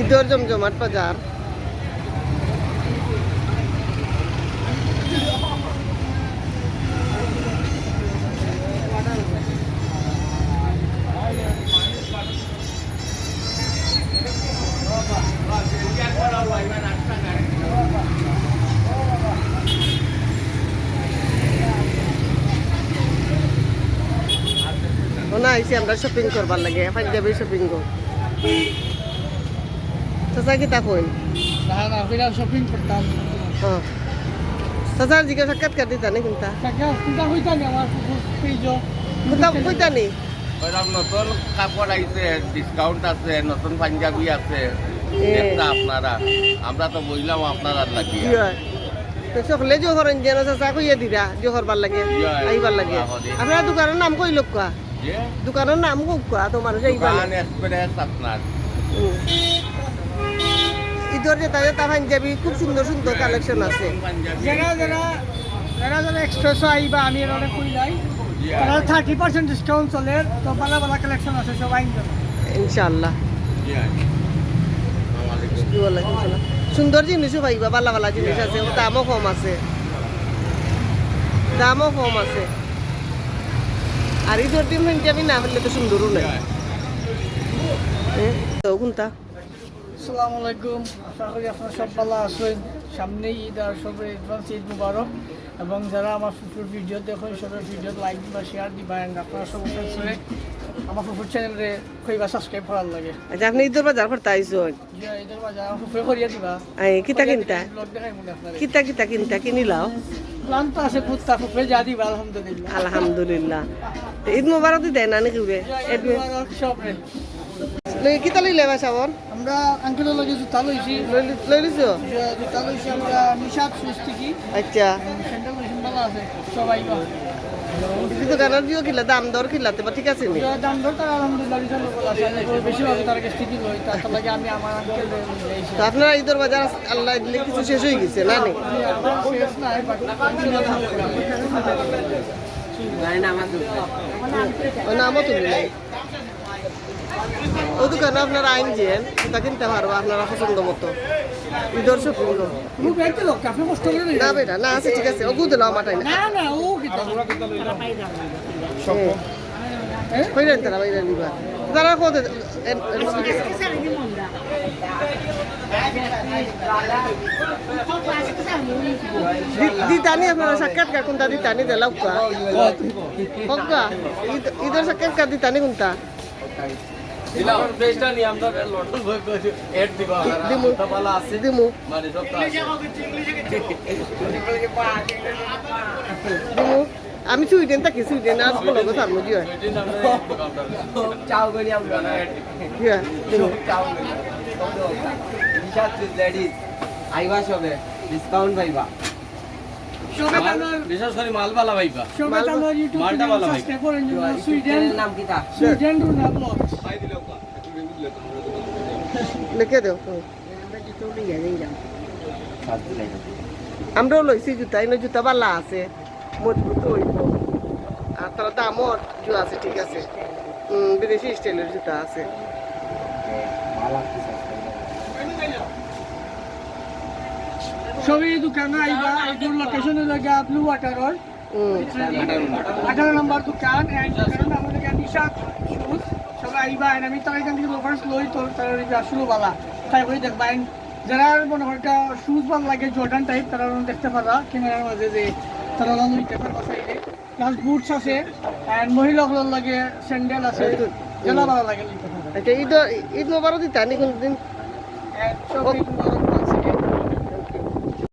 ঈদের জমজমাট বাজার না আইসি আমরা শপিং করবার লাগে পাঞ্জাবি শপিং কর চাচা কি তা কইন না না ওইটা শপিং করতাম। হ্যাঁ চাচার জিজ্ঞাসা সাক্ষাৎকার দিতা নি কিনতা তাকে হইতা নি আমার পেজ কোথা কইতা নি? নতুন কাপড় আইছে ডিসকাউন্ট আছে নতুন পাঞ্জাবি আছে। আপনারা আমরা তো বইলাম আপনারা হয়? তো সকলে জোহর যেন চাচা কইয়া দিরা জোহর বার লাগে আইবার লাগে। আপনার দোকানের নাম কই লোক কোয়া দোকানের নাম কোক কোয়া তোমার সেই এক্সপ্রেস আপনার ঈদের যেটা যেটা পাঞ্জাবি খুব সুন্দর সুন্দর কালেকশন আছে। যারা যারা যারা যারা এক্সপ্রেস আইবা আমি এর অনেক কইলাই জি, তারা থার্টি পার্সেন্ট ডিসকাউন্ট চলে তো ভালো ভালো কালেকশন আছে সবাই ইনশাআল্লাহ। সুন্দর জিনিসও পাইবা ভালো ভালো জিনিস আছে দামও কম আছে। দামও কম আছে। আর ঈদের দিন পাঞ্জাবি না হলে তো সুন্দরও নাই। তো কোনটা? আসসালামু আলাইকুম। আশা করি আপনারা সব ভালো আছেন। সামনেই ঈদ আর সবাই অ্যাডভান্স ঈদ মুবারক। এবং যারা আমার ফুফুর ভিডিও দেখেন সবাই ভিডিও লাইক দিবা শেয়ার দিবা আপনারা সব অবশ্যই আমার ফুফুর চ্যানেলে কইবা সাবস্ক্রাইব করার লাগে। আচ্ছা আপনি ঈদের বাজার করতে ঈদের বাজার আমার ফুফুরে করিয়া দিবা। আই কিতা কিনতা? ব্লগ দেখাই মনে আপনার কিতা কিতা কিনতা? কিনিলাও প্ল্যান তো আছে কুত্তা ফুফুরে যা দিবা আলহামদুলিল্লাহ। আলহামদুলিল্লাহ। ঈদ মোবারক দি দেয় না নাকি ঈদ মুবারক সব রে কিতা লইলে বা সাবন আমরা আঙ্কেলের লগে জুতা লইছি। লই লই লিছো? যে জুতা লইছি আমরা নিশাদ সুইচ থেকে আচ্ছা। সেন্টার মেশিন ভালো আছে সবাই এই দোকানের দিও কিলা দাম দর কিলাতে বা ঠিক আছে নি? দাম দরকার আলহামদুলিল্লাহ রিজাল্ট ভালো আছে আমি বেশিরভাগ তার কাছ থেকে লই তার লাগে আমি আমার আঙ্কেল লইছি তো আপনারা ঈদের বাজার আল্লাহ দিলে কিছু শেষ হয়ে গেছে না নি? শেষ নাই বাট ওই নামও তুমি নাই। ও দোকানে আপনারা আইন যে তা কিনতে পারব আপনারা পছন্দ মতো ঈদের না বেটা না আছে ঠিক আছে ও গুদে লাও মাটাই না না ও কি তারা বাইরে দিবা তারা কত দিতানি আপনারা সাক্ষাৎকার কোনটা দিতানি দেলাও কা ঈদের সাক্ষাৎকার দিতানি কোনটা মানে আমি সুইডেন থাকি সুইডেন আজ বলো কথা আর মজি হয়। চাও করি আমরা। হ্যাঁ। চাও নিশাত আইবা সবে। ডিসকাউন্ট পাইবা। বিশেষ করে মাল পাইবা। সবাই আমার ইউটিউব মালটা ভালো। সুইডেন নাম কি তা? সুইডেন রুনা লিখে দেও আমরাও লইছি জুতা এনে জুতা বালা আছে মজবুত হইব আর তার দামও জু আছে ঠিক আছে বিদেশি স্টাইলের জুতা আছে সবাই দোকানে আইবা এইটোর লোকেশনে লাগা ব্লু ওয়াটারর উম, আঠারো নম্বর দোকান। নাম শুজ সবাই আইবা and আমি তার এখান থেকে লোফার্স লই তো তার আসলো বালা। তাই করে দেখবা and যারা মনে হয় শুজ ভালো লাগে জর্ডান টাইপ তারা দেখতে পারা ক্যামেরার মাঝে যে তারা লইতে পারবা সাইডে প্লাস বুটস আছে এন্ড মহিলাগুলোর লাগে স্যান্ডেল আছে। যেটা ভালো লাগে লইতে পারবা আচ্ছা ঈদ ঈদ মোবারক দিতা নি কোনদিন? shopping